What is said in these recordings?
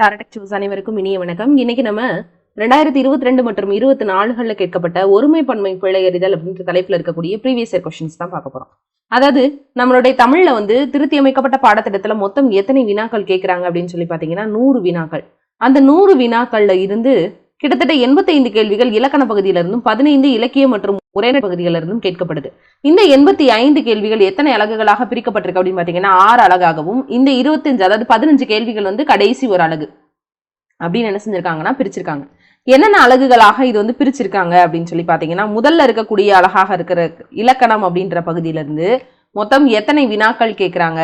டாரடெக் choose அனைவருக்கும் இனிய வணக்கம். இன்னைக்கு நம்ம ரெண்டாயிரத்தி இருபத்தி ரெண்டு மற்றும் இருபத்தி நாலுகளில் கேட்கப்பட்ட ஒருமை பன்மை பிழை எறிதல் அப்படின்ற தலைப்பில் இருக்கக்கூடிய ப்ரீவியஸ் இயர் கொஸ்டின்ஸ் தான் பார்க்க போறோம். அதாவது நம்மளுடைய தமிழ்ல வந்து திருத்தி அமைக்கப்பட்ட பாடத்திட்டத்துல மொத்தம் எத்தனை வினாக்கள் கேட்கறாங்க அப்படின்னு சொல்லி பாத்தீங்கன்னா நூறு வினாக்கள். அந்த நூறு வினாக்கள்ல இருந்து கிட்டத்தட்ட 85 கேள்விகள் இலக்கண பகுதியிலிருந்தும் பதினைந்து இலக்கிய மற்றும் உரைநடை பகுதிகளிலிருந்தும் கேட்கப்படுது. இந்த எண்பத்தி ஐந்து கேள்விகள் எத்தனை அலகுகளாக பிரிக்கப்பட்டிருக்கு அப்படின்னு பாத்தீங்கன்னா ஆறு அலகாகவும் இந்த இருபத்தஞ்சு அதாவது பதினஞ்சு கேள்விகள் வந்து கடைசி ஒரு அலகு அப்படின்னு என்ன செஞ்சிருக்காங்கன்னா பிரிச்சிருக்காங்க. என்னென்ன அலகுகளாக இது வந்து பிரிச்சிருக்காங்க அப்படின்னு சொல்லி பாத்தீங்கன்னா முதல்ல இருக்கக்கூடிய அழகாக இருக்கிற இலக்கணம் அப்படின்ற பகுதியில இருந்து மொத்தம் எத்தனை வினாக்கள் கேட்குறாங்க?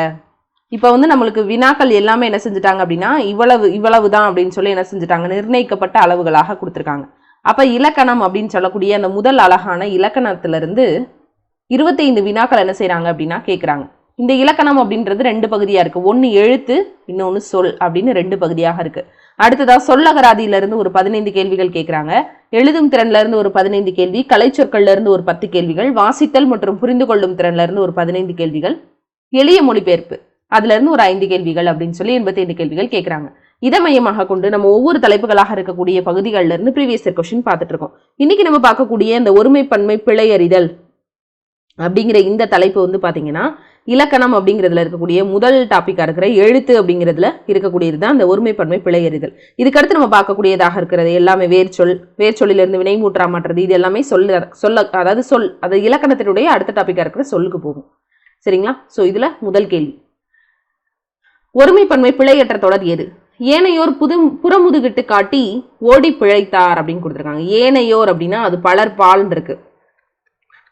இப்போ வந்து நம்மளுக்கு வினாக்கள் எல்லாமே என்ன செஞ்சுட்டாங்க அப்படின்னா இவ்வளவு இவ்வளவு தான் அப்படின்னு சொல்லி என்ன செஞ்சுட்டாங்க? நிர்ணயிக்கப்பட்ட அளவுகளாக கொடுத்துருக்காங்க. அப்போ இலக்கணம் அப்படின்னு சொல்லக்கூடிய அந்த முதல் அழகான இலக்கணத்திலிருந்து இருபத்தைந்து வினாக்கள் என்ன செய்கிறாங்க அப்படின்னா கேட்குறாங்க இந்த இலக்கணம் அப்படின்றது ரெண்டு பகுதியாக இருக்குது ஒன்று எழுத்து இன்னொன்று சொல் அப்படின்னு ரெண்டு பகுதியாக இருக்குது அடுத்ததாக சொல்லகராதியிலிருந்து ஒரு பதினைந்து கேள்விகள் கேட்குறாங்க எழுதும் திறன்லேருந்து ஒரு பதினைந்து கேள்வி கலை சொற்கள்லேருந்து ஒரு பத்து கேள்விகள் வாசித்தல் மற்றும் புரிந்து கொள்ளும் திறன்லேருந்து ஒரு பதினைந்து கேள்விகள் எளிய மொழிபெயர்ப்பு. அதுல இருந்து ஒரு ஐந்து கேள்விகள் அப்படின்னு சொல்லி எண்பத்தைந்து கேள்விகள் கேட்குறாங்க இதை மையமாக கொண்டு நம்ம ஒவ்வொரு தலைப்புகளாக இருக்கக்கூடிய பகுதிகளில் இருந்து ப்ரீவியஸ் இயர் கொஸ்டின் பார்த்துட்டு இருக்கோம் இன்னைக்கு நம்ம பார்க்கக்கூடிய இந்த ஒருமைப்பன்மை பிழையறிதல் அப்படிங்கிற இந்த தலைப்பு வந்து பார்த்தீங்கன்னா இலக்கணம் அப்படிங்கிறதுல இருக்கக்கூடிய முதல் டாப்பிக்காக இருக்கிற எழுத்து அப்படிங்கிறதுல இருக்கக்கூடியது தான் அந்த ஒருமைப்பன்மை பிழையறிதல். இதுக்கடுத்து நம்ம பார்க்கக்கூடியதாக இருக்கிறது எல்லாமே வேர்ச்சொல் வேர்ச்சொல்லிலிருந்து வினைமூற்றா மாற்றுறது இது எல்லாமே சொல்ல சொல்ல அதாவது சொல் அது இலக்கணத்தினுடைய அடுத்த டாப்பிக்காக இருக்கிற சொல்லுக்கு போகும். சரிங்களா? ஸோ இதில் முதல் கேள்வி. ஒருமைப்பன்மை பிழையற்ற தொடர் எது? ஏனையோர் புது புறமுதுகிட்டு காட்டி ஓடி பிழைத்தார் அப்படின்னு கொடுத்துருக்காங்க. ஏனையோர் அப்படின்னா அது பலர் பால் இருக்கு.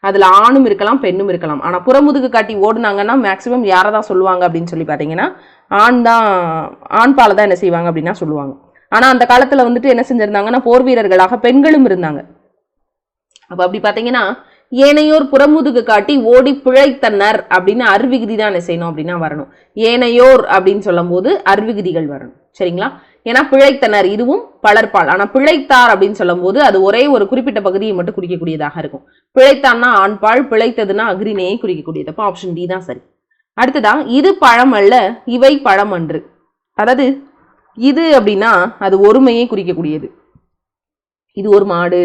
அதில் ஆணும் இருக்கலாம் பெண்ணும் இருக்கலாம். ஆனால் புறமுதுகு காட்டி ஓடுனாங்கன்னா மேக்சிமம் யாரை தான் சொல்லுவாங்க அப்படின்னு சொல்லி பார்த்தீங்கன்னா ஆண் தான் ஆண் பாலை தான் என்ன செய்வாங்க அப்படின்னா சொல்லுவாங்க. ஆனால் அந்த காலத்தில் வந்துட்டு என்ன செஞ்சிருந்தாங்கன்னா போர் வீரர்களாக பெண்களும் இருந்தாங்க. அப்போ அப்படி பார்த்தீங்கன்னா ஏனையோர் புறமுதுகு காட்டி ஓடி பிழைத்தனர் அப்படின்னு அருவிகுதி தான் என்ன செய்யணும் அப்படின்னா வரணும். ஏனையோர் அப்படின்னு சொல்லும் போது அருவிகுதிகள் வரணும். சரிங்களா? ஏன்னா பிழைத்தனர் இதுவும் பலர்பால். ஆனா பிழைத்தார் அப்படின்னு சொல்லும் போது அது ஒரே ஒரு குறிப்பிட்ட பகுதியை மட்டும் குறிக்கக்கூடியதாக இருக்கும். பிழைத்தான்னா ஆண்பால் பிழைத்ததுன்னா அக்ரிணையை குறிக்கக்கூடியது. அப்போ ஆப்ஷன் டி தான் சரி. அடுத்ததா இது பழம் அல்ல இவை பழம் அன்று. அதாவது இது அப்படின்னா அது ஒருமையை குறிக்கக்கூடியது. இது ஒரு மாடு.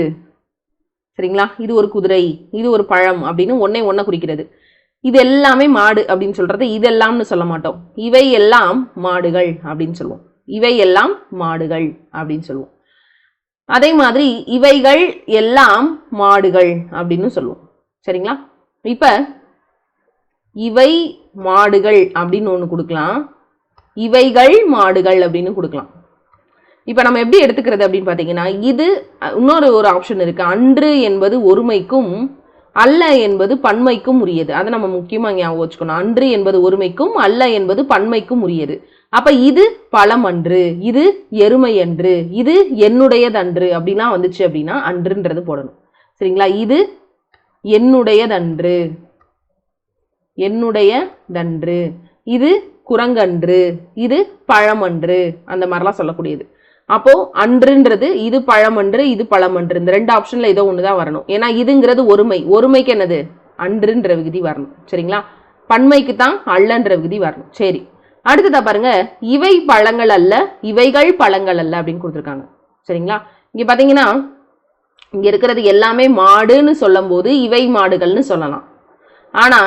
சரிங்களா? இது ஒரு குதிரை இது ஒரு பழம் அப்படின்னு ஒன்னே ஒன்ன குறிக்கிறது. இது எல்லாமே மாடு அப்படின்னு சொல்றது இதெல்லாம்னு சொல்ல மாட்டோம். இவை எல்லாம் மாடுகள் அப்படின்னு சொல்லுவோம். இவை எல்லாம் மாடுகள் அப்படின்னு சொல்லுவோம். அதே மாதிரி இவைகள் எல்லாம் மாடுகள் அப்படின்னு சொல்லுவோம். சரிங்களா? இப்ப இவை மாடுகள் அப்படின்னு ஒன்று கொடுக்கலாம். இவைகள் மாடுகள் அப்படின்னு கொடுக்கலாம். இப்போ நம்ம எப்படி எடுத்துக்கிறது அப்படின்னு பார்த்தீங்கன்னா இது இன்னொரு ஒரு ஆப்ஷன் இருக்குது அன்று என்பது ஒருமைக்கும் அல்ல என்பது பன்மைக்கும் உரியது. அதை நம்ம முக்கியமாக ஞாபகம் வச்சுக்கணும். அன்று என்பது ஒருமைக்கும் அல்ல என்பது பன்மைக்கும் உரியது. அப்போ இது பழம் அன்று இது எருமை அன்று இது என்னுடையதன்று அப்படிலாம் வந்துச்சு அப்படின்னா அன்றுன்றது போடணும். சரிங்களா? இது என்னுடையதன்று என்னுடையதன்று இது குரங்கன்று இது பழமன்று அந்த மாதிரிலாம் சொல்லக்கூடியது. அப்போ அன்றுன்றது இது பழமன்று இது பழமன்று இந்த ரெண்டு ஆப்ஷன்ல ஏதோ ஒண்ணுதான் வரணும். ஏன்னா இதுங்கிறது ஒருமை. ஒருமைக்கு என்னது? அன்றுன்ற விகுதி வரணும். சரிங்களா? பன்மைக்கு தான் அல்லன்ற விகுதி வரணும். சரி. அடுத்ததா பாருங்க. இவை பழங்கள் அல்ல இவைகள் பழங்கள் அல்ல அப்படின்னு கொடுத்துருக்காங்க. சரிங்களா? இங்க பாத்தீங்கன்னா இங்க இருக்கிறது எல்லாமே மாடுன்னு சொல்லும் போது இவை மாடுகள்னு சொல்லலாம். ஆனா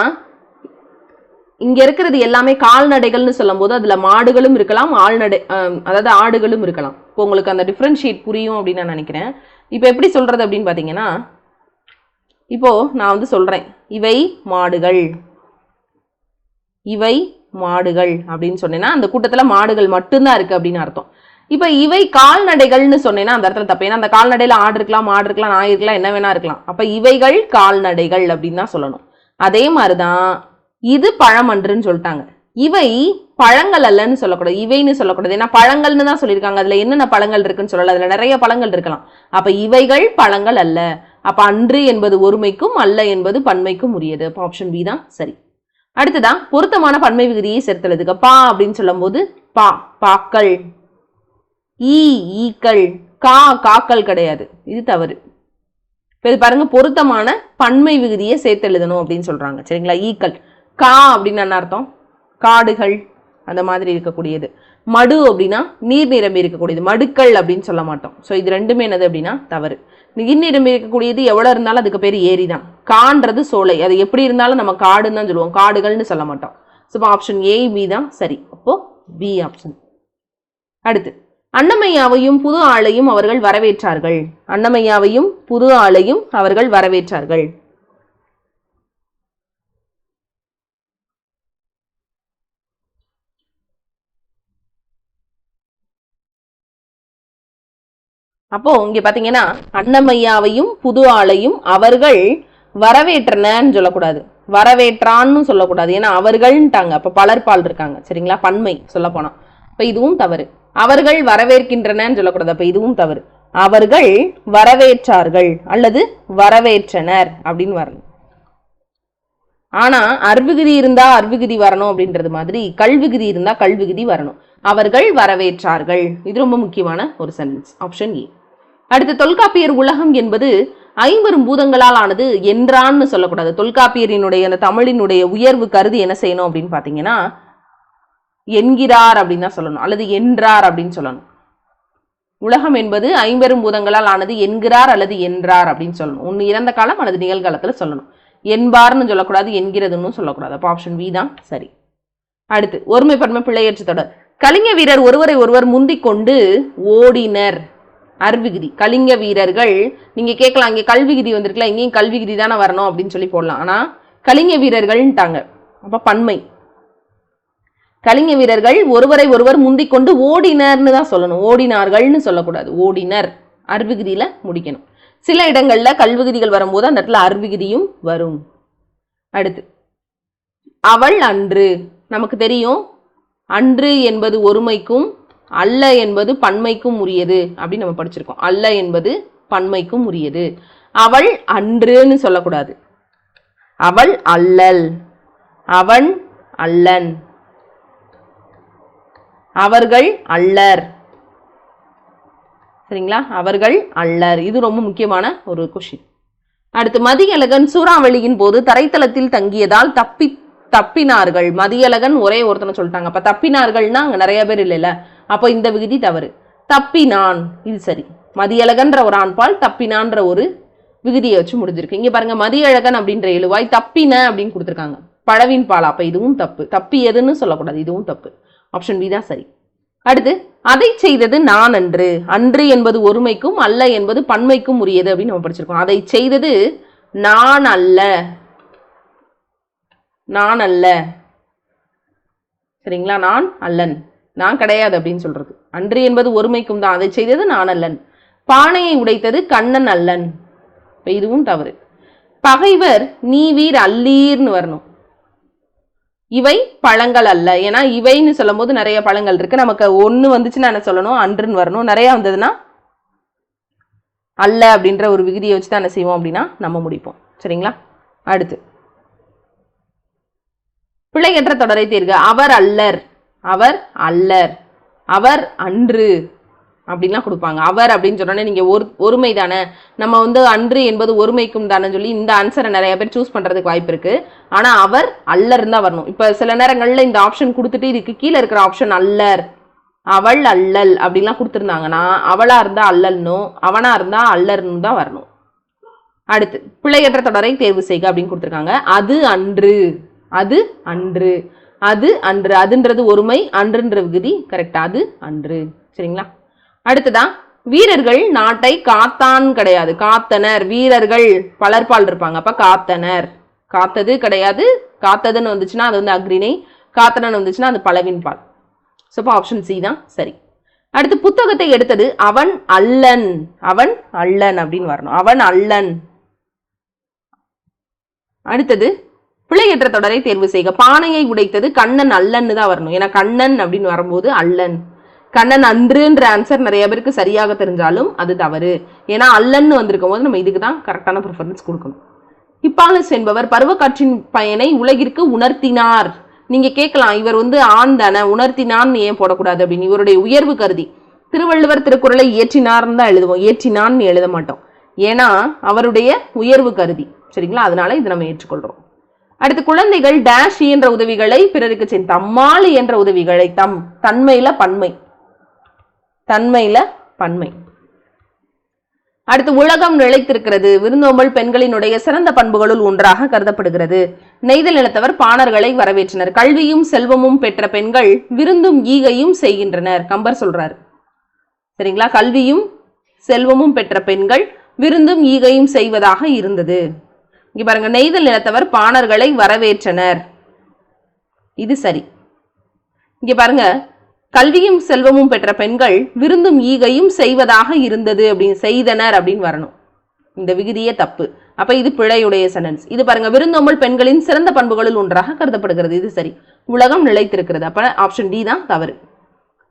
இங்க இருக்கிறது எல்லாமே கால்நடைகள்னு சொல்லும்போது அதுல மாடுகளும் இருக்கலாம் ஆள்நடை அதாவது ஆடுகளும் இருக்கலாம். இப்போ உங்களுக்கு அந்த டிஃப்ரென்ஷியேட் புரியும் அப்படின்னு நான் நினைக்கிறேன். இப்போ எப்படி சொல்றது அப்படின்னு பாத்தீங்கன்னா இப்போ நான் வந்து சொல்றேன். இவை மாடுகள். இவை மாடுகள் அப்படின்னு சொன்னேன்னா அந்த கூட்டத்துல மாடுகள் மட்டும்தான் இருக்கு அப்படின்னு அர்த்தம். இப்போ இவை கால்நடைகள்னு சொன்னேன்னா அந்த இடத்துல தப்பு. ஏன்னா அந்த கால்நடையில் ஆடு இருக்கலாம் மாடு இருக்கலாம் நாய் இருக்கலாம் என்ன வேணா இருக்கலாம். அப்போ இவைகள் கால்நடைகள் அப்படின்னு தான் சொல்லணும். அதே மாதிரி தான் இது பழம் அன்றுன்னு சொல்லிட்டாங்க. இவை பழங்கள் அல்லன்னு சொல்லக்கூடாது. இவைன்னு சொல்லக்கூடாது. ஏன்னா பழங்கள்னு தான் சொல்லியிருக்காங்க. அதுல என்னென்ன பழங்கள் இருக்குன்னு சொல்லல. அதுல நிறைய பழங்கள் இருக்கலாம். அப்ப இவைகள் பழங்கள் அல்ல. அப்ப அன்று என்பது ஒருமைக்கும் அல்ல என்பது பன்மைக்கும் உரியது. அப்போ ஆப்ஷன் பி தான் சரி. அடுத்ததான் பொருத்தமான பன்மை விகுதியை சேர்த்துள்ளதுக்கு பா அப்படின்னு சொல்லும்போது பா பாக்கள். ஈ ஈக்கள். கா காக்கள் கிடையாது. இது தவறு. இப்போ இது பாருங்க பொருத்தமான பன்மை விகுதியை சேர்த்து எழுதணும் அப்படின்னு சொல்றாங்க. சரிங்களா? ஈக்கள். கா அப்படின்னு என்ன அர்த்தம்? காடுகள் அந்த மாதிரி இருக்கக்கூடியது. மடு அப்படின்னா நீர் நிரம்பி இருக்கக்கூடியது. மடுக்கள் அப்படின்னு சொல்ல மாட்டோம். ஸோ இது ரெண்டுமே என்னது அப்படின்னா தவறு. நீர் நிரம்பி இருக்கக்கூடியது எவ்வளோ இருந்தாலும் அதுக்கு பேர் ஏரி தான் கான்றது சோலை. அது எப்படி இருந்தாலும் நம்ம காடுன்னு தான் சொல்லுவோம். காடுகள்னு சொல்ல மாட்டோம். ஸோ ஆப்ஷன் ஏ பி தான் சரி. அப்போ பி ஆப்ஷன் அடுத்து அன்னமையாவையும் புது ஆளையும் அவர்கள் வரவேற்றார்கள். அன்னமையாவையும் புது ஆளையும் அவர்கள் வரவேற்றார்கள். அப்போ இங்க பாத்தீங்கன்னா அன்னமையாவையும் புது ஆளையும் அவர்கள் வரவேற்றனன்னு சொல்லக்கூடாது. வரவேற்றான்னு சொல்லக்கூடாது. ஏன்னா அவர்கள்ன்ட்டாங்க. அப்ப பலர்பால் இருக்காங்க. சரிங்களா? பன்மை சொல்ல போனா அப்ப இதுவும் தவறு. அவர்கள் வரவேற்கின்றனன்னு சொல்லக்கூடாது. அப்ப இதுவும் தவறு. அவர்கள் வரவேற்றார்கள் அல்லது வரவேற்றனர் அப்படின்னு வரணும். ஆனா அர்விகுதி இருந்தா அர்விகுதி வரணும் அப்படின்றது மாதிரி கல்விகுதி இருந்தா கல்விகுதி வரணும். அவர்கள் வரவேற்றார்கள். இது ரொம்ப முக்கியமான ஒரு சென்டென்ஸ் ஆப்ஷன் ஏ அடுத்து தொல்காப்பியர் உலகம் என்பது ஐம்பெரும் பூதங்களால் ஆனது என்றான்னு சொல்லக்கூடாது. தொல்காப்பியரினுடைய அந்த தமிழினுடைய உயர்வு கருதி என்ன செய்யணும் அப்படின்னு பார்த்தீங்கன்னா என்கிறார் அப்படின்னு தான் சொல்லணும். அல்லது என்றார் அப்படின்னு சொல்லணும். உலகம் என்பது ஐம்பெரும் பூதங்களால் ஆனது என்கிறார் அல்லது என்றார் அப்படின்னு சொல்லணும். ஒன்று இறந்த காலம் அல்லது நிகழ்காலத்தில் சொல்லணும். என்பார்னு சொல்லக்கூடாது என்கிறதுன்னு சொல்லக்கூடாது. அப்போ ஆப்ஷன் வி தான். சரி. அடுத்து ஒருமைப்பன்மை பிள்ளையற்ற தொடர். கலிங்க வீரர் ஒருவரை ஒருவர் முந்திக் கொண்டு ஓடினர். அருவிகுதி கலிங்க வீரர்கள். நீங்கள் கேட்கலாம் இங்கே கல்விகுதி வந்திருக்கலாம் இங்கேயும் கல்விகுதி தானே வரணும் அப்படின்னு சொல்லி போடலாம். ஆனால் கலிங்க வீரர்கள்ன்ட்டாங்க. அப்போ பன்மை. கலிங்க வீரர்கள் ஒருவரை ஒருவர் முந்திக் கொண்டு ஓடினர்னு தான் சொல்லணும். ஓடினார்கள்னு சொல்லக்கூடாது. ஓடினர். அருவிகுதியில் முடிக்கணும். சில இடங்களில் கல்விகுதிகள் வரும்போது அந்த இடத்துல அருவிகுதியும் வரும். அடுத்து அவள் அன்று. நமக்கு தெரியும் அன்று என்பது ஒருமைக்கும் அல்ல என்பது பன்மைக்கும் உரியது அப்படின்னு நம்ம படிச்சிருக்கோம். அல்ல என்பது பன்மைக்கும் உரியது. அவள் அன்றுன்னு சொல்லக்கூடாது. அவள் அல்லல். அவன் அல்லன். அவர்கள் அல்லர். சரிங்களா? அவர்கள் அல்லர். இது ரொம்ப முக்கியமான ஒரு கொஷின் அடுத்து மதியழகன் சூறாவளியின் போது தரைத்தளத்தில் தங்கியதால் தப்பி தப்பினார்கள். மதியழகன் ஒரே ஒருத்தனை சொல்லிட்டாங்க. அப்ப தப்பினார்கள்னா அங்க நிறைய பேர் இல்லைல்ல. அப்போ இந்த விகுதி தவறு. தப்பினான். இது சரி. மதியழகன்ற ஒரு ஆண்பால் தப்பினான்ற ஒரு விகுதியை வச்சு முடிஞ்சிருக்கு. இங்கே பாருங்க மதியழகன் அப்படின்ற எழுவாய் தப்பின அப்படின்னு கொடுத்துருக்காங்க. பழவின் பால் அப்போ இதுவும் தப்பு. தப்பியதுன்னு சொல்லக்கூடாது. இதுவும் தப்பு. ஆப்ஷன் பி தான் சரி. அடுத்து அதை செய்தது நான் அன்று. அன்று என்பது ஒருமைக்கும் அல்ல என்பது பன்மைக்கும் உரியது அப்படின்னு நம்ம படிச்சிருக்கோம். அதை செய்தது நான் அல்ல. நான் அல்ல. சரிங்களா? நான் அல்லன். நான் கிடையாது அப்படின்னு சொல்றது. அன்று என்பது ஒருமைக்கும் தான். அதை செய்தது நான் அல்லன். பானையை உடைத்தது கண்ணன் அல்லன். இதுவும் தவறு. பகைவர் நீ வீர் அல்லீர்னு வரணும். இவை பழங்கள் அல்ல. ஏன்னா இவைன்னு சொல்லும் போது நிறைய பழங்கள் இருக்கு. நமக்கு ஒன்று வந்துச்சுன்னா என்ன சொல்லணும்? அன்றுன்னு வரணும். நிறைய வந்ததுன்னா அல்ல அப்படின்ற ஒரு விகுதியை வச்சு தான் என்ன செய்வோம் அப்படின்னா நம்ம முடிப்போம். சரிங்களா? அடுத்து. பிழையற்ற தொடரை தேர்க. அவர் அல்லர். அவர் அல்லர். அவர் அன்று அப்படின்லாம் கொடுப்பாங்க. அவர் அப்படின்னு சொன்னோன்னே நீங்கள் ஒரு ஒருமை தானே? நம்ம வந்து அன்று என்பது ஒருமைக்கும் தானே சொல்லி இந்த ஆன்சரை நிறைய பேர் சூஸ் பண்ணுறதுக்கு வாய்ப்பு இருக்கு. ஆனால் அவர் அல்லர் தான் வரணும். இப்போ சில நேரங்களில் இந்த ஆப்ஷன் கொடுத்துட்டு இதுக்கு கீழே இருக்கிற ஆப்ஷன் அல்லர். அவள் அல்லல் அப்படின்லாம் கொடுத்துருந்தாங்கன்னா அவளாக இருந்தால் அல்லல்னும் அவனாக இருந்தால் அல்லர்னு தான் வரணும். அடுத்து பிள்ளையற்ற தொடரை தேர்வு செய்க அப்படின்னு கொடுத்துருக்காங்க. அது அன்று. அது அன்று. அது அன்று அதுன்றது ஒருமை அன்றுன்ற விகுதி கரெக்டா அது அன்று. சரிங்களா? அடுத்ததா வீரர்கள் நாட்டை காத்தான் கிடையாது. காத்தனர் வீரர்கள் பலர்பால் இருப்பாங்க. அப்ப காத்தனர். காத்தது கிடையாது. காத்ததுன்னு வந்துச்சுன்னா அது வந்து அக்ரிணை. காத்தனன் வந்துச்சுன்னா அது பலவின் பால். ஸோ இப்போ ஆப்ஷன் சி தான். சரி. அடுத்து புத்தகத்தை எடுத்தது அவன் அல்லன். அவன் அல்லன் அப்படின்னு வரணும். அவன் அல்லன். அடுத்தது பிழையற்ற தொடரை தேர்வு செய்க. பானையை உடைத்தது கண்ணன் அல்லன்னு தான் வரணும். ஏன்னா கண்ணன் அப்படின்னு வரும்போது அல்லன். கண்ணன் அன்றுன்ற ஆன்சர் நிறைய பேருக்கு சரியாக தெரிஞ்சாலும் அது தவறு. ஏன்னா அல்லன்னு வந்திருக்கும் போது நம்ம இதுக்கு தான் கரெக்டான ப்ரிஃபரன்ஸ் கொடுக்கணும். ஹிப்பாலஸ் என்பவர் பருவக்காற்றின் பயனை உலகிற்கு உணர்த்தினார். நீங்க கேட்கலாம் இவர் வந்து ஆண் தானே உணர்த்தினான்னு ஏன் போடக்கூடாது அப்படின்னு. இவருடைய உயர்வு கருதி. திருவள்ளுவர் திருக்குறளை இயற்றினார்னு தான் எழுதுவோம். ஏற்றினான்னு எழுத மாட்டோம். ஏன்னா அவருடைய உயர்வு கருதி. சரிங்களா? அதனால இதை நம்ம ஏற்றுக்கொள்றோம். அடுத்து குழந்தைகள் டேஷ் e என்ற உதவிகளை பிறருக்கு செய் தம்மால் e என்ற உதவிகளை தம் தன்மையில பன்மை. தன்மையில பன்மை. அடுத்து உலகம் நிலைத்திருக்கிறது. விருந்தோம்பல் பெண்களினுடைய சிறந்த பண்புகளுள் ஒன்றாக கருதப்படுகிறது. நெய்தல் நிலத்தவர் பாணர்களை வரவேற்றனர். கல்வியும் செல்வமும் பெற்ற பெண்கள் விருந்தும் ஈகையும் செய்கின்றனர். கம்பர் சொல்றாரு. சரிங்களா? கல்வியும் செல்வமும் பெற்ற பெண்கள் விருந்தும் ஈகையும் செய்வதாக இருந்தது. இங்கே பாருங்க நெய்தல் நிலத்தவர் பாணர்களை வரவேற்றனர். இது சரி. இங்கே பாருங்க கல்வியும் செல்வமும் பெற்ற பெண்கள் விருந்தும் ஈகையும் செய்வதாக இருந்தது அப்படின்னு செய்தனர் அப்படின்னு வரணும். இந்த விகுதியே தப்பு. அப்ப இது பிழையுடைய சென்டென்ஸ் இது பாருங்க விருந்தோம்பல் பெண்களின் சிறந்த பண்புகளில் ஒன்றாக கருதப்படுகிறது. இது சரி. உலகம் நிலைத்திருக்கிறது. அப்ப ஆப்ஷன் டி தான் தவறு.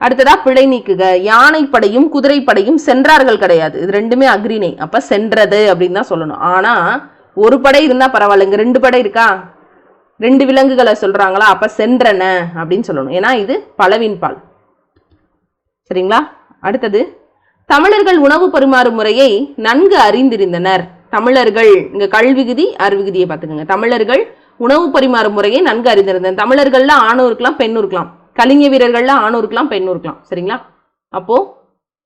அடுத்ததா பிழை நீக்குக. யானைப்படையும் குதிரைப்படையும் சென்றார்கள் கிடையாது. இது ரெண்டுமே அக்ரிணை அப்ப சென்றது அப்படின்னு தான் சொல்லணும். ஆனா ஒரு படை இருந்தா பரவாயில்ல இங்கே ரெண்டு படை இருக்கா? ரெண்டு விலங்குகளை சொல்றாங்களா? அப்ப சென்றன அப்படின்னு சொல்லணும். ஏன்னா இது பலவின் பால். சரிங்களா? அடுத்தது தமிழர்கள் உணவு பரிமாறும் முறையை நன்கு அறிந்திருந்தனர். தமிழர்கள் இங்க கல்விகுதி அருவிகுதியை பார்த்துக்கோங்க. தமிழர்கள் உணவு பரிமாறும் முறையை நன்கு அறிந்திருந்தனர். தமிழர்கள்ல ஆணும் இருக்கலாம் பெண்ணும் இருக்கலாம் கலிங்க வீரர்கள்ல ஆணும் இருக்கலாம் பெண்ணும் இருக்கலாம் சரிங்களா? அப்போ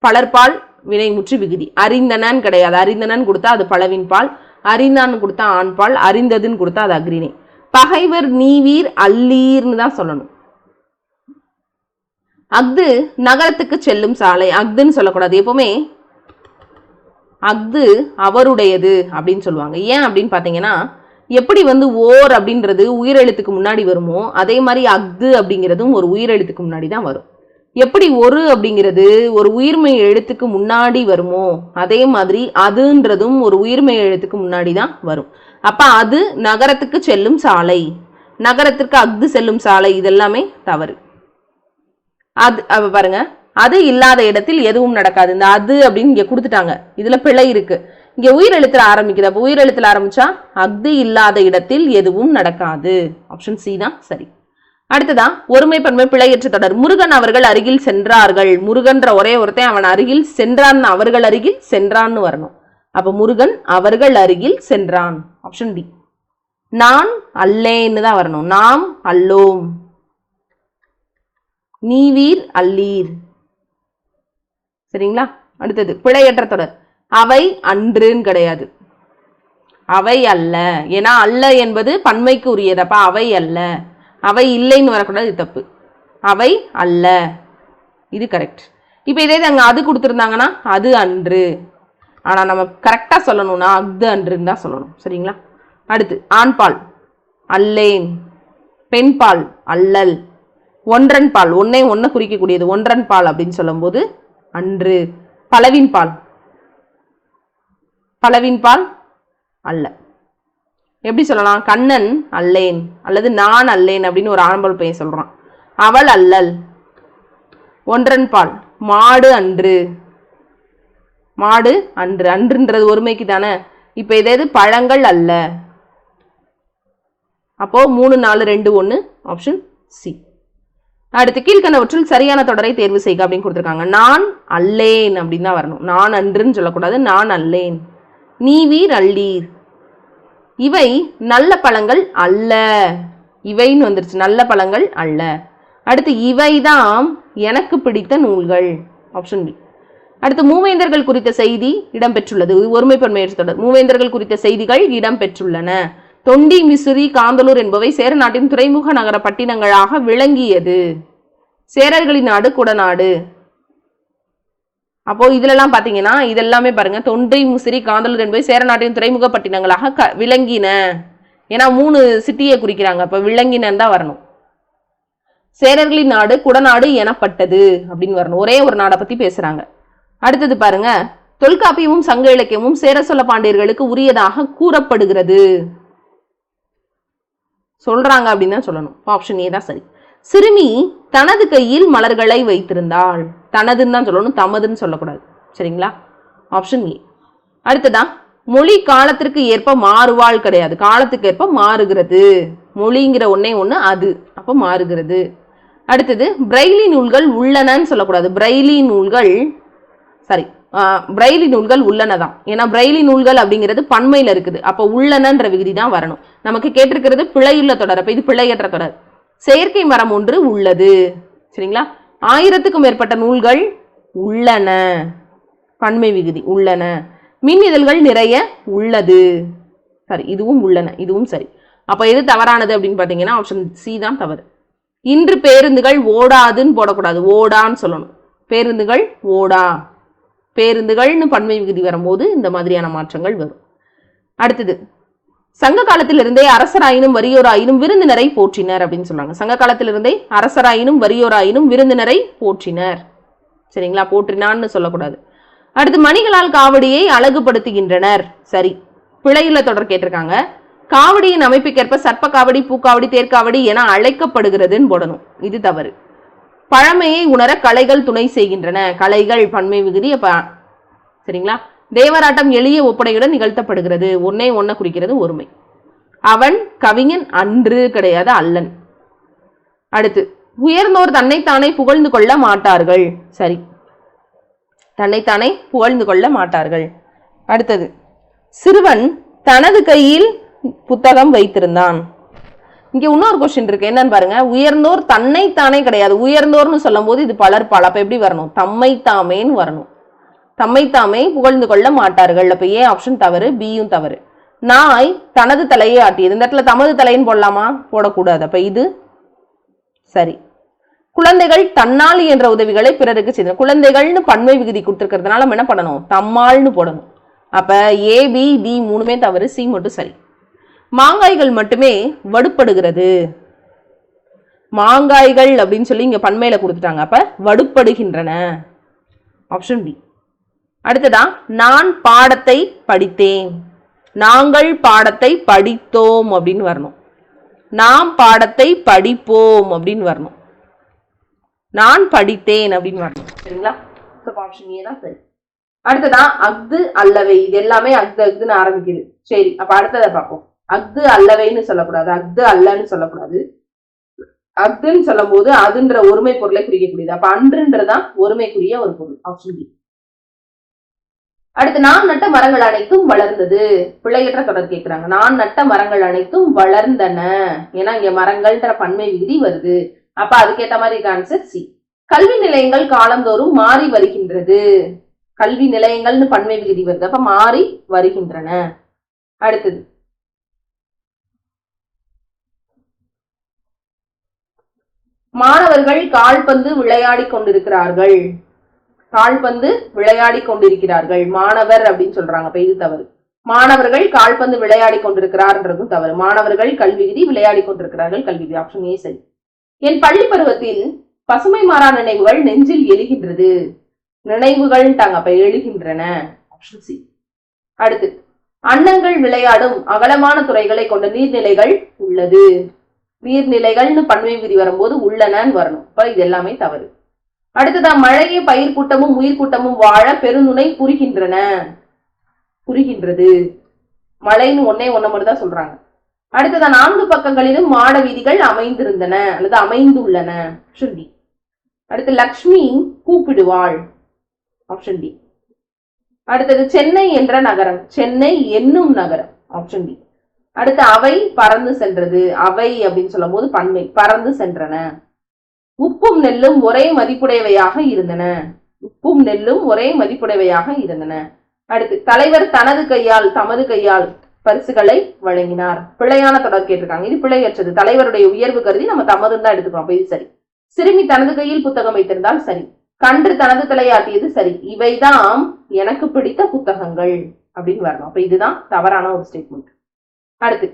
பலர்பால் வினைமுற்று விகுதி. அறிந்தனன் கிடையாது. அறிந்தனன் கொடுத்தா அது பலவின் பால். அறிந்தான்னு கொடுத்தா ஆண்பால் அறிந்ததுன்னு கொடுத்தா அது அக்ரிணை. பகைவர் நீவீர் அல்லீர்னு தான் சொல்லணும். அஃது நகரத்துக்கு செல்லும் சாலை அஃதுன்னு சொல்லக்கூடாது. எப்பவுமே அஃது அவருடையது அப்படின்னு சொல்லுவாங்க. ஏன் அப்படின்னு பார்த்தீங்கன்னா எப்படி வந்து ஓர் அப்படின்றது உயிரெழுத்துக்கு முன்னாடி வருமோ அதே மாதிரி அஃது அப்படிங்கிறதும் ஒரு உயிரெழுத்துக்கு முன்னாடி தான் வரும். எப்படி ஒரு அப்படிங்கிறது ஒரு உயிர்மை எழுத்துக்கு முன்னாடி வருமோ அதே மாதிரி அதுன்றதும் ஒரு உயிர்மை எழுத்துக்கு முன்னாடி தான் வரும். அப்போ அது நகரத்துக்கு செல்லும் சாலை நகரத்திற்கு அஃது செல்லும் சாலை இதெல்லாமே தவறு. அது பாருங்க அது இல்லாத இடத்தில் எதுவும் நடக்காது. இந்த அது அப்படின்னு இங்கே கொடுத்துட்டாங்க. இதில் பிழை இருக்கு. இங்கே உயிரெழுத்தில் ஆரம்பிக்குது. அப்போ உயிரெழுத்தில் ஆரம்பிச்சா அஃது இல்லாத இடத்தில் எதுவும் நடக்காது. ஆப்ஷன் சி தான் சரி. அடுத்ததா ஒருமை பன்மை பிழையற்ற தொடர். முருகன் அவர்கள் அருகில் சென்றார்கள். முருகன்ற ஒரே ஒருத்தன் அவன் அருகில் சென்றான். அவர்கள் அருகில் சென்றான்னு வரணும். அப்ப முருகன் அவர்கள் அருகில் சென்றான். ஆப்ஷன் டி நான் அல்லேன்னு தான் வரணும். நாம் அல்லோம். நீவீர் அல்லீர். சரிங்களா? அடுத்தது பிழையற்ற தொடர். அவை அன்றுன்னு கிடையாது. அவை அல்ல. ஏன்னா அல்ல என்பது பன்மைக்கு உரியதப்பா அவை அல்ல. அவை இல்லைன்னு வரக்கூடாது இது தப்பு. அவை அல்ல. இது கரெக்ட் இப்போ இதே அங்கே அது கொடுத்துருந்தாங்கன்னா அது அன்று. ஆனால் நம்ம கரெக்டாக சொல்லணும்னா அது அன்றுன்னு தான் சொல்லணும். சரிங்களா? அடுத்து ஆண்பால் அல்லேன். பெண்பால் அல்லல். ஒன்றன் பால் ஒன்னே ஒன்றை குறிக்கக்கூடியது ஒன்றன் பால் அப்படின்னு சொல்லும்போது அன்று. பலவின் பால் பலவின் பால் அல்ல. எப்படி சொல்லலாம்? கண்ணன் அல்லேன் அல்லது நான் அல்லேன் அப்படின்னு ஒரு ஆண்பால் பையன் சொல்கிறான் அவள் அல்லல். ஒன்றன் பால். மாடு அன்று. மாடு அன்று. அன்றுன்றது ஒருமைக்கு தானே. இப்போ எதாவது பழங்கள் அல்ல. அப்போ மூணு நாலு ரெண்டு ஒன்று ஆப்ஷன் சி அடுத்து கீழ்கண்டவற்றில் சரியான தொடரை தேர்வு செய்க அப்படின்னு கொடுத்துருக்காங்க. நான் அல்லேன் அப்படின்னு தான் வரணும். நான் அன்றுன்னு சொல்லக்கூடாது. நான் அல்லேன். நீவீர் அல்லீர். இவை நல்ல பழங்கள் அல்ல. இவைன்னு வந்துருச்சு நல்ல பழங்கள் அல்ல. அடுத்து இவைதான் எனக்கு பிடித்த நூல்கள் ஆப்ஷன் பி அடுத்து மூவேந்தர்கள் குறித்த செய்தி இடம்பெற்றுள்ளது. ஒருமைப்பன்மையை தொடர். மூவேந்தர்கள் குறித்த செய்திகள் இடம்பெற்றுள்ளன. தொண்டி மிசுரி காந்தலூர் என்பவை சேர நாட்டின் துறைமுக நகர பட்டினங்களாக விளங்கியது. சேரர்களின் நாடு குடநாடு. அப்போ இதுலலாம் பாத்தீங்கன்னா இதெல்லாமே பாருங்க தொண்டை முசிறி காந்தலூர் என்பது சேர நாட்டின் துறைமுக பட்டினங்களாக க விளங்கின. ஏன்னா மூணு சிட்டியை குறிக்கிறாங்க. அப்ப விளங்கினன்னு தான் வரணும். சேரர்களின் நாடு குடநாடு எனப்பட்டது அப்படின்னு வரணும். ஒரே ஒரு நாடை பத்தி பேசுறாங்க. அடுத்தது பாருங்க தொல்காப்பியமும் சங்க இலக்கியமும் சேர சொல்ல பாண்டியர்களுக்கு உரியதாக கூறப்படுகிறது. சொல்றாங்க அப்படின்னு தான் சொல்லணும். ஆப்ஷன் ஏ தான் சரி. சிறுமி தனது கையில் மலர்களை வைத்திருந்தாள். தனதுன்னு தான் சொல்லணும் தமதுன்னு சொல்லக்கூடாது. சரிங்களா? ஆப்ஷன் ஏ அடுத்ததா மொழி காலத்திற்கு ஏற்ப மாறுவாள் கிடையாது. காலத்துக்கு ஏற்ப மாறுகிறது. மொழிங்கிற ஒன்னே ஒன்று அது. அப்போ மாறுகிறது. அடுத்தது பிரெய்லி நூல்கள் உள்ளனன்னு சொல்லக்கூடாது. பிரெய்லி நூல்கள் சாரி பிரெய்லி நூல்கள் உள்ளனதான். ஏன்னா பிரெய்லி நூல்கள் அப்படிங்கிறது பண்மையில் இருக்குது. அப்போ உள்ளனன்ற விகுதி தான் வரணும். நமக்கு கேட்டிருக்கிறது பிழையுள்ள தொடர். அப்போ இது பிழையற்ற தொடர். செயற்கை மரம் ஒன்று உள்ளது. சரிங்களா? ஆயிரத்துக்கும் மேற்பட்ட நூல்கள் உள்ளன. பன்மை விகுதி உள்ளன. மின் இதழ்கள் நிறைய உள்ளது. சரி இதுவும் உள்ளன. இதுவும் சரி. அப்போ எது தவறானது அப்படின்னு பார்த்தீங்கன்னா ஆப்ஷன் சி தான் தவறு. இன்று பேருந்துகள் ஓடாதுன்னு போடக்கூடாது. ஓடான்னு சொல்லணும். பேருந்துகள் ஓடா. பேருந்துகள்னு பன்மை விகுதி வரும்போது இந்த மாதிரியான மாற்றங்கள் வரும். அடுத்தது சங்க காலத்திலிருந்தே அரசராயினும் வறியோராயினும் விருந்தினரை போற்றினர் அப்படின்னு சொல்றாங்க. சங்க காலத்திலிருந்தே அரசராயினும் வறியோராயினும் விருந்தினரை போற்றினர். சரிங்களா? போற்றினான்னு சொல்லக்கூடாது. அடுத்து மணிகளால் காவடியை அழகுபடுத்துகின்றனர். சரி பிழையுள்ள தொடர் கேட்டிருக்காங்க. காவடியின் அமைப்புக்கேற்ப சர்ப்ப காவடி பூக்காவடி தேர்க்காவடி என அழைக்கப்படுகிறதுன்னு போடணும். இது தவறு. பழமையை உணர கலைகள் துணை செய்கின்றன. கலைகள் பன்மை விகுதி அப்ப சரிங்களா? தேவராட்டம் எளிய ஒப்படையுடன் நிகழ்த்தப்படுகிறது. ஒன்னே ஒன்ன குறிக்கிறது ஒருமை. அவன் கவிஞன் அன்று கிடையாது அல்லன். அடுத்து உயர்ந்தோர் தன்னைத்தானே புகழ்ந்து கொள்ள மாட்டார்கள். சரி. தன்னைத்தானே புகழ்ந்து கொள்ள மாட்டார்கள். அடுத்தது சிறுவன் தனது கையில் புத்தகம் வைத்திருந்தான். இங்கே இன்னொரு கொஸ்டின் இருக்கு. என்னன்னு பாருங்க. உயர்ந்தோர் தன்னைத்தானே கிடையாது. உயர்ந்தோர்னு சொல்லும் போது இது பலர் பல. எப்படி வரணும்? தம்மைத்தாமேன்னு வரணும். தம்மைத்தாமே புகழ்ந்து கொள்ள மாட்டார்கள். அப்ப ஏ ஆப்ஷன் தவறு பியும் தவறு. நாய் தனது தலையை ஆட்டியது. இந்த இடத்துல தமது தலைன்னு போடலாமா? போடக்கூடாது. அப்ப இது சரி. குழந்தைகள் தன்னால் என்ற உதவிகளை பிறருக்கு செய்த குழந்தைகள்னு பன்மை விகுதி கொடுத்துருக்கிறதுனால நம்ம என்ன பண்ணணும்? தம்மாள்னு போடணும். அப்ப ஏ பி டி மூணுமே தவறு சி மட்டும் சரி. மாங்காய்கள் மட்டுமே வடுப்படுகிறது மாங்காய்கள் அப்படின்னு சொல்லி இங்க பன்மையில கொடுத்துட்டாங்க. அப்ப வடுப்படுகின்றன ஆப்ஷன் பி அடுத்ததா நான் பாடத்தை படித்தேன். நாங்கள் பாடத்தை படித்தோம் அப்படின்னு வரணும். நாம் பாடத்தை படிப்போம் அப்படின்னு வரணும். நான் படித்தேன் அப்படின்னு வரணும். சரிங்களா? ஆப்ஷன் ஏ தான் சரி. அடுத்ததா அஃது அல்லவை. இது எல்லாமே அஃது அஃதுன்னு ஆரம்பிக்குது. சரி அப்ப அடுத்ததை பார்ப்போம். அஃது அல்லவைன்னு சொல்லக்கூடாது. அஃது அல்லன்னு சொல்லக்கூடாது. அஃதுன்னு சொல்லும் போது அதுன்ற ஒருமை பொருளை குறிக்கக்கூடியது. அப்ப அன்றுன்றதான் ஒருமைக்குரிய ஒரு பொருள். ஆப்ஷன் பி அடுத்து நான் நட்ட மரங்கள் அனைத்தும் வளர்ந்தது. பிள்ளையற்ற தொடர் கேட்கிறாங்க நான் நட்ட மரங்கள் அனைத்தும் வளர்ந்தன. ஏன்னா இங்க மரங்கள்ன்ற பன்மை விகுதி வருது. அப்ப அதுக்கேத்த மாதிரி ஆன்சர் சி கல்வி நிலையங்கள் காலந்தோறும் மாறி வருகின்றது. கல்வி நிலையங்கள்னு பன்மை விகுதி வருது. அப்ப மாறி வருகின்றன. அடுத்தது. மாணவர்கள் கால்பந்து விளையாடி கொண்டிருக்கிறார்கள். கால்பந்து விளையாடி கொண்டிருக்கிறார்கள். மாணவர் அப்படின்னு சொல்றாங்க. அப்ப இது தவறு. மாணவர்கள் கால்பந்து விளையாடி கொண்டிருக்கிறார்ன்றதும் தவறு. மாணவர்கள் கல்வி விதி விளையாடி கொண்டிருக்கிறார்கள். கல்வி விதி ஆப்ஷன் ஏ சரி. என் பள்ளி பருவத்தில் பசுமை மாறா நினைவுகள் நெஞ்சில் எழுகின்றது. நினைவுகள்ட்டாங்க அப்ப எழுகின்றன. ஆப்ஷன் சி அடுத்து. அன்னங்கள் விளையாடும் அகலமான துறைகளை கொண்ட நீர்நிலைகள் உள்ளது. நீர்நிலைகள்னு பன்மை விதி வரும்போது உள்ளனன்னு வரணும். இப்ப இது எல்லாமே தவறு. அடுத்ததா மழையே பயிர் கூட்டமும் உயிர் கூட்டமும் வாழ பெருந்துணை புரிகின்றன. புரிகின்றது. மழைன்னு ஒன்னே ஒன்ன மட்டும் தான் சொல்றாங்க. அடுத்ததா நான்கு பக்கங்களிலும் மாட வீதிகள் அமைந்திருந்தன அல்லது அமைந்துள்ளன. ஆப்ஷன் டி அடுத்து லக்ஷ்மி கூப்பிடுவாள். ஆப்ஷன் டி அடுத்தது சென்னை என்ற நகரம். சென்னை என்னும் நகரம். ஆப்ஷன் டி அடுத்து அவை பறந்து சென்றது. அவை அப்படின்னு சொல்லும் போது பன்மை பறந்து சென்றன. உப்பும் நெல்லும் ஒரே மதிப்புடையவையாக இருந்தன. உப்பும் நெல்லும் ஒரே மதிப்புடையவையாக இருந்தன. அடுத்து தலைவர் தனது கையால் தமது கையால் பரிசுகளை வழங்கினார். பிழையான தொடர் கேட்டிருக்காங்க. இது பிழையற்றது. தலைவருடைய உயர்வு கருதி நம்ம தமதுன்னு தான் எடுத்துக்கிறோம். இது சரி. சிறுமி தனது கையில் புத்தகம் வைத்திருந்தால் சரி. கன்று தனது தலையாட்டியது சரி. இவைதான் எனக்கு பிடித்த புத்தகங்கள் அப்படின்னு வரணும். அப்ப இதுதான் தவறான ஒரு ஸ்டேட்மெண்ட் அடுத்து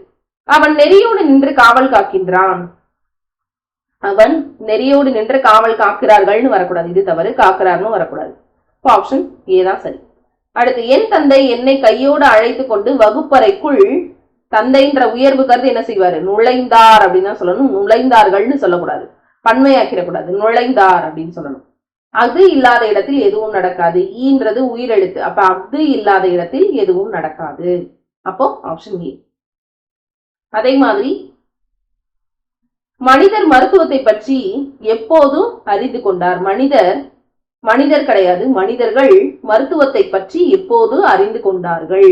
அவன் நெறியோடு நின்று காவல் காக்கின்றான். அவன் நெறியோடு நின்று காவல் காக்கிறார்கள்னு வரக்கூடாது. இது தவறு. காக்கிறார்னு வரக்கூடாது. இப்போ ஆப்ஷன் ஏ தான் சரி. அடுத்து என் தந்தை என்னை கையோடு அழைத்து கொண்டு வகுப்பறைக்குள் தந்தைன்ற உயர்வு கருது என்ன செய்வாரு? நுழைந்தார் அப்படின்னு தான் சொல்லணும். நுழைந்தார்கள்னு சொல்லக்கூடாது. பன்மையாக்கிடக்கூடாது. நுழைந்தார் அப்படின்னு சொல்லணும். அது இல்லாத இடத்தில் எதுவும் நடக்காது. ஈன்றது உயிரெழுத்து. அப்ப அது இல்லாத இடத்தில் எதுவும் நடக்காது. அப்போ ஆப்ஷன் ஏ அதே மாதிரி மனிதர் மருத்துவத்தை பற்றி எப்போதும் அறிந்து கொண்டார். மனிதர் மனிதர் கிடையாது மனிதர்கள் மருத்துவத்தை பற்றி எப்போது அறிந்து கொண்டார்கள்?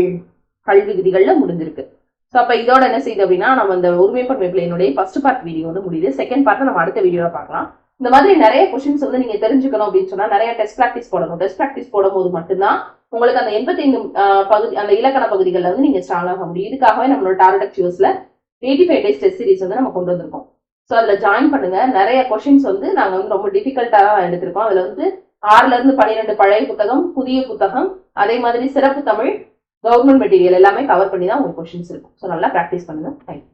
கல்வி விதிகள்ல முடிஞ்சிருக்கு. ஸோ அப்போ இதோட என்ன செய்யுது அப்படின்னா நம்ம இந்த ஒருமைப்பன்மை பிள்ளையினுடைய ஃபர்ஸ்ட் பார்ட் வீடியோ வந்து முடியுது. செகண்ட் பார்ட்டை நம்ம அடுத்த வீடியோவில் பார்க்கலாம். இந்த மாதிரி நிறைய கொஸ்டின்ஸ் வந்து நீங்க தெரிஞ்சுக்கணும் அப்படின்னு சொன்னா நிறைய டெஸ்ட் ப்ராக்டிஸ் போடணும். டெஸ்ட் ப்ராக்டிஸ் போடும்போது மட்டும்தான் உங்களுக்கு அந்த எண்பத்தைந்து பகுதி அந்த இலக்கண பகுதிகளில் வந்து நீங்க ஸ்ட்ராங் ஆக முடியும். இதுக்காகவே நம்மளோட target சியூஸ்ல eighty five days test series வந்து நம்ம கொண்டு வந்திருக்கோம். ஸோ அதில் ஜாயின் பண்ணுங்க. நிறைய கொஸ்டின்ஸ் வந்து நாங்கள் வந்து ரொம்ப டிஃபிகல்ட்டாக எடுத்திருக்கோம். அதில் வந்து ஆறுல இருந்து பன்னிரெண்டு பழைய புத்தகம் புதிய புத்தகம் அதே மாதிரி சிறப்பு தமிழ் கவர்மெண்ட் மெட்டீரியல் எல்லாமே கவர் பண்ணி தான் உங்களுக்கு கொஷின்ஸ் இருக்கும். ஸோ நல்லா ப்ராக்டிஸ் பண்ணுங்க. தேங்க்யூ